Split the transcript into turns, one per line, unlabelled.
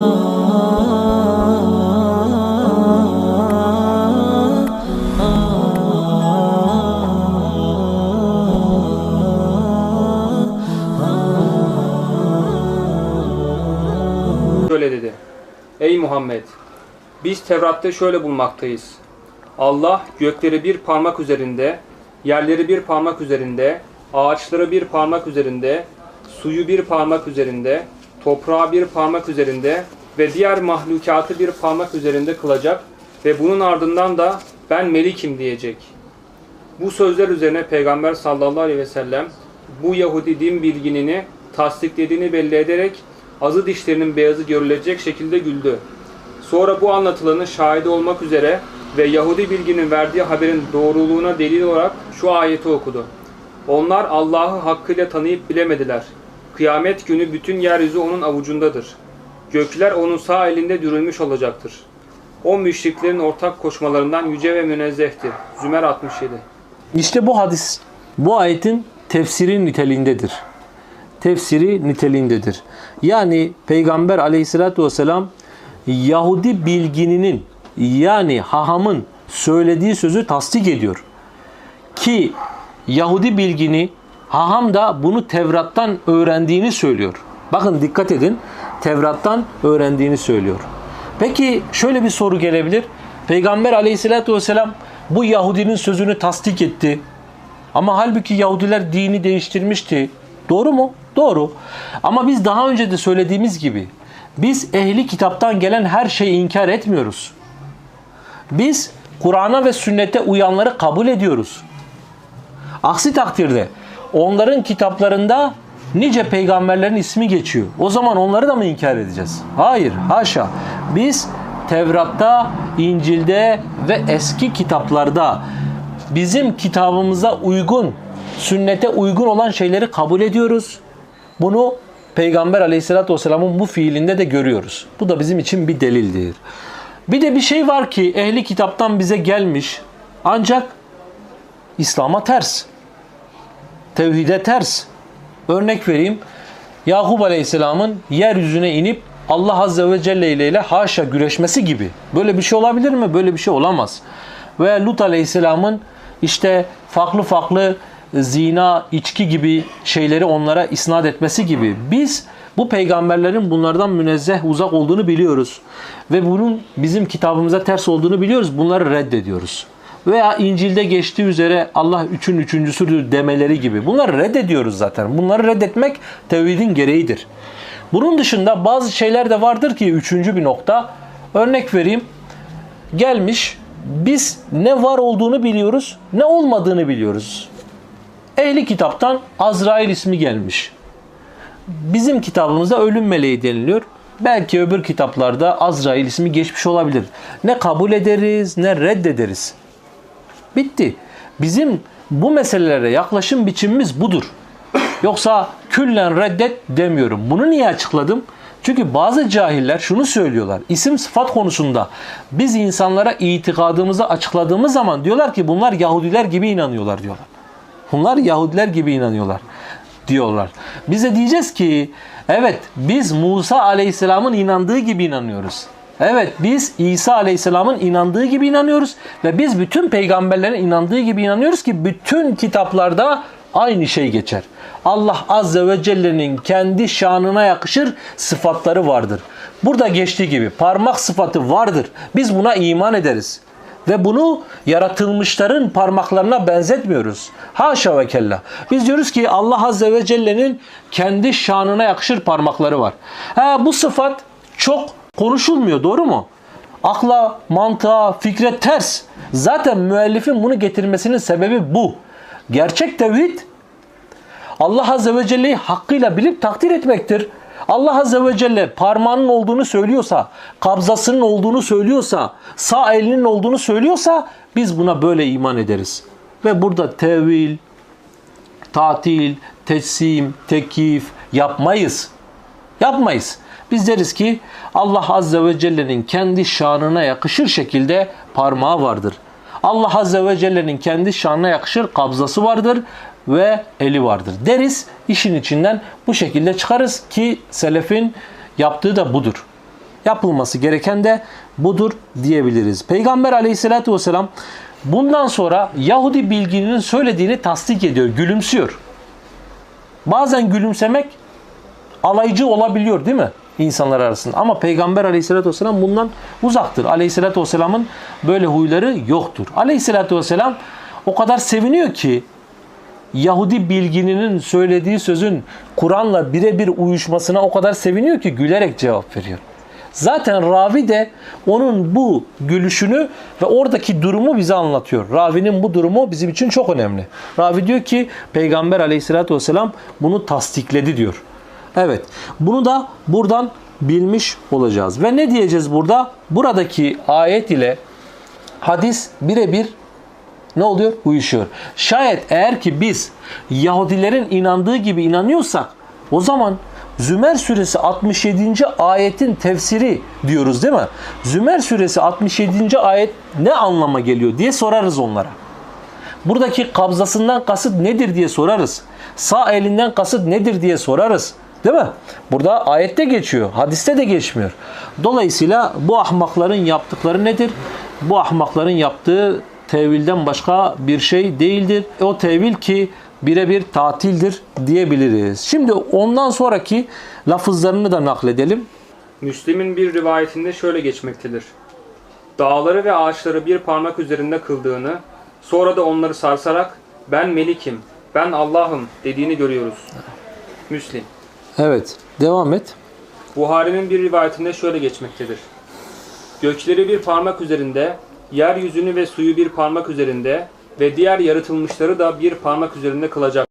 Şöyle dedi. Ey Muhammed! Biz Tevrat'ta şöyle bulmaktayız. Allah gökleri bir parmak üzerinde, yerleri bir parmak üzerinde, ağaçları bir parmak üzerinde, suyu bir parmak üzerinde, toprağı bir parmak üzerinde ve diğer mahlukatı bir parmak üzerinde kılacak ve bunun ardından da ben melikim diyecek. Bu sözler üzerine Peygamber sallallahu aleyhi ve sellem bu Yahudi din bilginini tasdiklediğini belli ederek azı dişlerinin beyazı görülecek şekilde güldü. Sonra bu anlatılanın şahidi olmak üzere ve Yahudi bilginin verdiği haberin doğruluğuna delil olarak şu ayeti okudu. Onlar Allah'ı hakkıyla tanıyıp bilemediler. Kıyamet günü bütün yeryüzü onun avucundadır. Gökler onun sağ elinde dürülmüş olacaktır. O müşriklerin ortak koşmalarından yüce ve münezzehtir. Zümer 67
İşte bu hadis bu ayetin tefsiri niteliğindedir. Tefsiri niteliğindedir. Yani Peygamber aleyhissalatü vesselam Yahudi bilgininin yani hahamın söylediği sözü tasdik ediyor. Ki Yahudi bilgini haham da bunu Tevrat'tan öğrendiğini söylüyor. Bakın dikkat edin. Tevrat'tan öğrendiğini söylüyor. Peki şöyle bir soru gelebilir. Peygamber aleyhissalatü vesselam bu Yahudinin sözünü tasdik etti. Ama halbuki Yahudiler dini değiştirmişti. Doğru mu? Doğru. Ama biz daha önce de söylediğimiz gibi biz ehli kitaptan gelen her şeyi inkar etmiyoruz. Biz Kur'an'a ve sünnete uyanları kabul ediyoruz. Aksi takdirde onların kitaplarında nice peygamberlerin ismi geçiyor. O zaman onları da mı inkar edeceğiz? Hayır, haşa. Biz Tevrat'ta, İncil'de ve eski kitaplarda bizim kitabımıza uygun, sünnete uygun olan şeyleri kabul ediyoruz. Bunu Peygamber aleyhissalatü vesselamın bu fiilinde de görüyoruz. Bu da bizim için bir delildir. Bir de bir şey var ki ehli kitaptan bize gelmiş ancak İslam'a ters. Tevhide ters. Örnek vereyim. Yakup Aleyhisselam'ın yeryüzüne inip Allah Azze ve Celle ile, ile haşa güreşmesi gibi. Böyle bir şey olabilir mi? Böyle bir şey olamaz. Ve Lut Aleyhisselam'ın işte farklı farklı zina, içki gibi şeyleri onlara isnat etmesi gibi. Biz bu peygamberlerin bunlardan münezzeh, uzak olduğunu biliyoruz. Ve bunun bizim kitabımıza ters olduğunu biliyoruz. Bunları reddediyoruz. Veya İncil'de geçtiği üzere Allah üçün üçüncüsüdür demeleri gibi. Bunları reddediyoruz zaten. Bunları reddetmek tevhidin gereğidir. Bunun dışında bazı şeyler de vardır ki üçüncü bir nokta. Örnek vereyim. Gelmiş biz ne var olduğunu biliyoruz ne olmadığını biliyoruz. Ehli kitaptan Azrail ismi gelmiş. Bizim kitabımızda ölüm meleği deniliyor. Belki öbür kitaplarda Azrail ismi geçmiş olabilir. Ne kabul ederiz ne reddederiz. Bitti. Bizim bu meselelere yaklaşım biçimimiz budur. Yoksa küllen reddet demiyorum. Bunu niye açıkladım? Çünkü bazı cahiller şunu söylüyorlar. İsim sıfat konusunda biz insanlara itikadımızı açıkladığımız zaman diyorlar ki bunlar Yahudiler gibi inanıyorlar diyorlar. Bunlar Yahudiler gibi inanıyorlar diyorlar. Biz de diyeceğiz ki evet biz Musa Aleyhisselam'ın inandığı gibi inanıyoruz. Evet biz İsa Aleyhisselam'ın inandığı gibi inanıyoruz ve biz bütün peygamberlerin inandığı gibi inanıyoruz ki bütün kitaplarda aynı şey geçer. Allah Azze ve Celle'nin kendi şanına yakışır sıfatları vardır. Burada geçtiği gibi parmak sıfatı vardır. Biz buna iman ederiz. Ve bunu yaratılmışların parmaklarına benzetmiyoruz. Haşa ve kella. Biz diyoruz ki Allah Azze ve Celle'nin kendi şanına yakışır parmakları var. Ha, bu sıfat çok konuşulmuyor doğru mu? Akla, mantığa, fikre ters. Zaten müellifin bunu getirmesinin sebebi bu. Gerçek tevhid Allah Azze ve Celle'yi hakkıyla bilip takdir etmektir. Allah Azze ve Celle parmağının olduğunu söylüyorsa, kabzasının olduğunu söylüyorsa, sağ elinin olduğunu söylüyorsa biz buna böyle iman ederiz. Ve burada tevil, tatil, teslim, tekif yapmayız. Yapmayız. Biz deriz ki Allah Azze ve Celle'nin kendi şanına yakışır şekilde parmağı vardır. Allah Azze ve Celle'nin kendi şanına yakışır kabzası vardır ve eli vardır deriz. İşin içinden bu şekilde çıkarız ki selefin yaptığı da budur. Yapılması gereken de budur diyebiliriz. Peygamber aleyhissalatü vesselam bundan sonra Yahudi bilginin söylediğini tasdik ediyor, gülümsüyor. Bazen gülümsemek alaycı olabiliyor değil mi? İnsanlar arasında. Ama Peygamber aleyhissalatü vesselam bundan uzaktır. Aleyhissalatü vesselamın böyle huyları yoktur. Aleyhissalatü vesselam o kadar seviniyor ki Yahudi bilgininin söylediği sözün Kur'an'la birebir uyuşmasına o kadar seviniyor ki gülerek cevap veriyor. Zaten ravi de onun bu gülüşünü ve oradaki durumu bize anlatıyor. Ravinin bu durumu bizim için çok önemli. Ravi diyor ki Peygamber aleyhissalatü vesselam bunu tasdikledi diyor. Evet. Bunu da buradan bilmiş olacağız. Ve ne diyeceğiz burada? Buradaki ayet ile hadis birebir ne oluyor? Uyuşuyor. Şayet eğer ki biz Yahudilerin inandığı gibi inanıyorsak o zaman Zümer suresi 67. ayetin tefsiri diyoruz değil mi? Zümer suresi 67. ayet ne anlama geliyor diye sorarız onlara. Buradaki kabzasından kasıt nedir diye sorarız. Sağ elinden kasıt nedir diye sorarız. Değil mi? Burada ayette geçiyor. Hadiste de geçmiyor. Dolayısıyla bu ahmakların yaptıkları nedir? Bu ahmakların yaptığı tevilden başka bir şey değildir. O tevil ki birebir tatildir diyebiliriz. Şimdi ondan sonraki lafızlarını da nakledelim.
Müslim'in bir rivayetinde şöyle geçmektedir. Dağları ve ağaçları bir parmak üzerinde kıldığını, sonra da onları sarsarak ben Melik'im, ben Allah'ım dediğini görüyoruz. Müslim.
Evet, devam et.
Buhari'nin bir rivayetinde şöyle geçmektedir. Gökleri bir parmak üzerinde, yeryüzünü ve suyu bir parmak üzerinde ve diğer yaratılmışları da bir parmak üzerinde kılacak.